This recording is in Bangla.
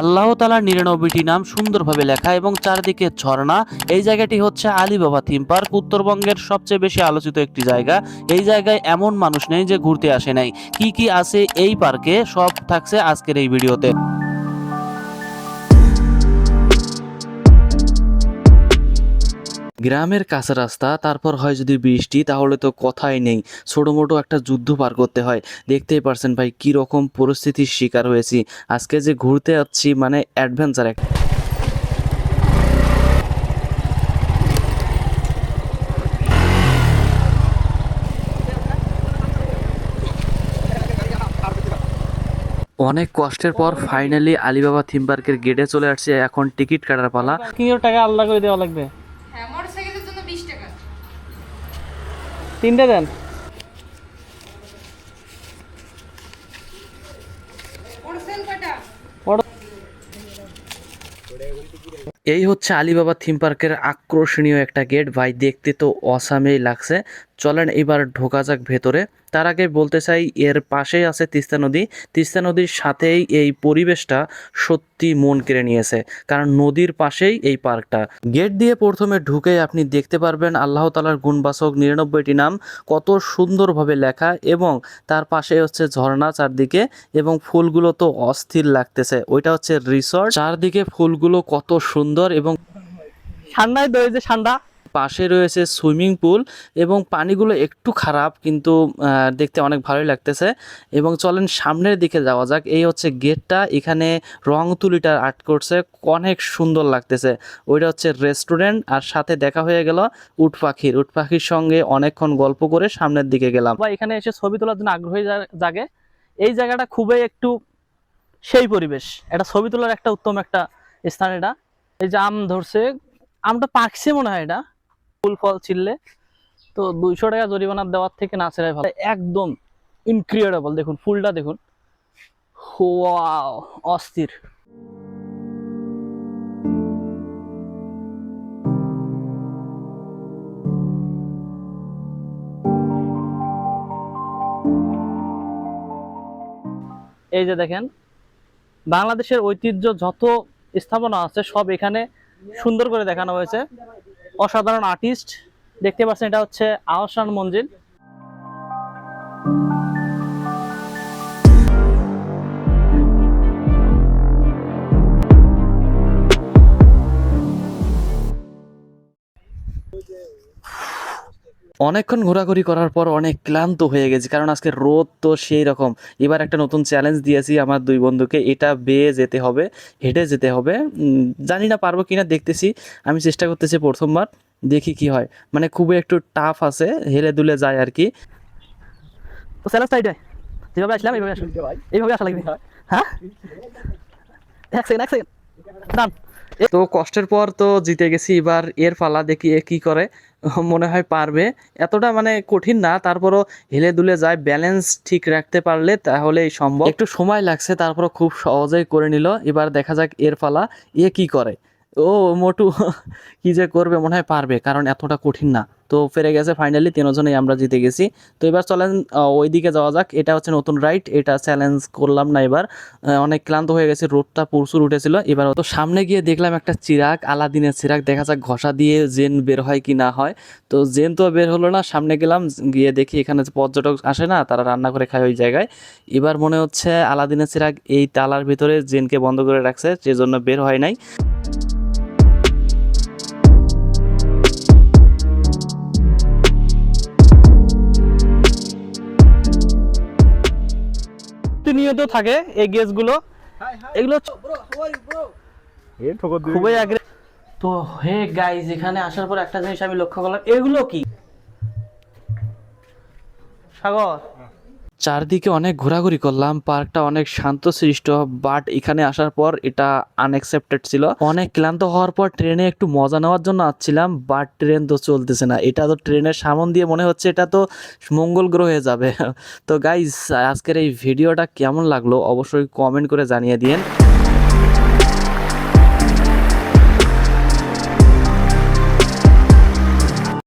আল্লাহ তালার নিরানব্বইটি নাম সুন্দরভাবে লেখা এবং চারদিকে ঝর্ণা। এই জায়গাটি হচ্ছে আলিবাবা থিম পার্ক। উত্তরবঙ্গের সবচেয়ে বেশি আলোচিত একটি জায়গা। এই জায়গায় এমন মানুষ নেই যে ঘুরতে আসে নাই। কি কি আছে এই পার্কে সব থাকছে আজকের এই ভিডিওতে। গ্রামের কাছে রাস্তা, তারপর হয় যদি বৃষ্টি, তাহলে তো কথাই নেই। ছোটো মোটো একটা যুদ্ধ পার করতে হয়। দেখতেই পারছেন ভাই, কি রকম পরিস্থিতির শিকার হয়েছি। আজকে যে ঘুরতে যাচ্ছি মানে অ্যাডভেঞ্চার এক অনেক কষ্টের পর ফাইনালি আলিবাবা থিম পার্কের গেটে চলে আসছে। এখন টিকিট কাটার পালা। টাকা আলাদা করে দেওয়া লাগবে। তিনটে দেন। এই হচ্ছে আলিবাবা থিম পার্কের আকর্ষণীয় একটা গেট। ভাই, দেখতে তো অসামেই লাগছে। চলেন এবার ঢোকা যাক ভেতরে। তার আগে বলতে চাই, এর পাশেই আছে তিস্তা নদী। তিস্তা নদীর সাথেই এই পরিবেশটা সত্যি মন কেড়ে নিয়েছে, কারণ নদীর পাশেই এই পার্কটা। গেট দিয়ে প্রথমে ঢুকে আপনি দেখতে পারবেন আল্লাহ তালার গুণবাচক নিরানব্বইটি নাম, কত সুন্দরভাবে লেখা এবং তার পাশে হচ্ছে ঝর্ণা চারদিকে এবং ফুলগুলো তো অস্থির লাগতেছে। ওইটা হচ্ছে রিসর্ট। চারদিকে ফুলগুলো কত সুন্দর এবং ঠান্ডায় দই যে ঠান্ডা পাশে রয়েছে সুইমিং পুল এবং পানিগুলো একটু খারাপ, কিন্তু দেখতে অনেক ভালোই লাগতেছে। এবং চলেন সামনের দিকে যাওয়া যাক। এই হচ্ছে গেটটা। এখানে রং তুলিটা আর্ট করছে। অনেক সুন্দর লাগতেছে। ওইটা হচ্ছে রেস্টুরেন্ট। আর সাথে দেখা হয়ে গেল উট পাখির। উট পাখির সঙ্গে অনেকক্ষণ গল্প করে সামনের দিকে গেলাম। বা এখানে এসে ছবি তোলার জন্য আগ্রহী জাগে। এই জায়গাটা খুবই একটু সেই পরিবেশ। এটা ছবি তোলার একটা উত্তম একটা স্থান এটা। এই যে আম ধরছে। আমটা পাকছে মনে হয় এটা। ফুল ফল ছিললে, তো দুইশো টাকা জরিমানা দেওয়ার থেকে না ছেড়াই ভালো। একদম ইনক্রিয়েডেবল দেখুন, ফুলটা দেখুন। অস্থির। এই যে দেখেন, বাংলাদেশের ঐতিহ্য যত স্থাপনা আছে, সব এখানে সুন্দর করে দেখানো হয়েছে। অসাধারণ আর্টিস্ট। দেখতে পাচ্ছেন এটা হচ্ছে আহসান মঞ্জিল। অনেকক্ষণ ঘোরাঘুরি করার পর অনেক ক্লান্ত হয়ে গেছি কারণ আজকে রোদ তো সেই রকম। এবার একটা নতুন চ্যালেঞ্জ দিয়েছি আমার দুই বন্ধুকে এটা বেয়ে যেতে হবে হেঁটে যেতে হবে। জানি না পারব কিনা দেখতেছি আমি চেষ্টা করতেছি প্রথমবার দেখি কি হয়। মানে খুবই একটু টাফ আছে হেলে দুলে যায় আর কি। তো চ্যালেঞ্জটা এটাই যেভাবে আসলাম এইভাবে আসুন। এইভাবে আসা লাগবে। হ্যাঁ? এক সেকেন্ড এক সেকেন্ড ডান তো কষ্টের পর তো জিতে গেছি, এবার এর পালা দেখি এ কি করে। মনে হয় পারবে। এতটা মানে কঠিন না, তারপরও হেলে দুলে যায় ব্যালেন্স ঠিক রাখতে পারলে তাহলেই সম্ভব। একটু সময় লাগছে, তারপরও খুব সহজেই করে নিল। এবার দেখা যাক এর পালা, এ কি করে। ও মোটু, কি যে করবে মনে হয় পারবে, কারণ এতটা কঠিন না। তো ফেরে গেছে ফাইনালি তিনজনেই আমরা জিতে গেছি। তো এবার চলেন ওইদিকে যাওয়া যাক। এটা হচ্ছে নতুন রাইড এটা চ্যালেঞ্জ করলাম না এবার। অনেক ক্লান্ত হয়ে গেছে রোদটা প্রচুর উঠেছিল। এবার তো সামনে গিয়ে দেখলাম একটা চিরাক আলাদিনের চিরাগ। দেখা যাক ঘষা দিয়ে জেন বের হয় কি না হয়। তো জেন তো বের হলো না, সামনে গেলাম, গিয়ে দেখি এখানে পর্যটক আসে না, তারা রান্না করে খায় ওই জায়গায়। এবার মনে হচ্ছে আলাদিনের চিরাগ এই তালার ভিতরে জেনকে বন্ধ করে রাখছে, সেজন্য বের হয় নাই। প্রতিনিয়ত থাকে এই গেজগুলো এগুলো খুবই আগ্রে তো হে গাইজ এখানে আসার পর একটা জিনিস আমি লক্ষ্য করলাম এগুলো কি? সাগর। চারদিকে অনেক ঘোরাঘুরি করলাম, পার্কটা অনেক শান্ত সৃষ্ট বাট এখানে আসার পর এটা আনএক্সেপ্টেড ছিল। অনেক ক্লান্ত হওয়ার পর ট্রেনে একটু মজা নেওয়ার জন্য আসছিলাম বাট ট্রেন তো চলতেছে না। এটা তো ট্রেনের সামন দিয়ে মনে হচ্ছে এটা তো মঙ্গল গ্রহে যাবে। তো গাইজ আজকের এই ভিডিওটা কেমন লাগল অবশ্যই কমেন্ট করে জানিয়ে দিন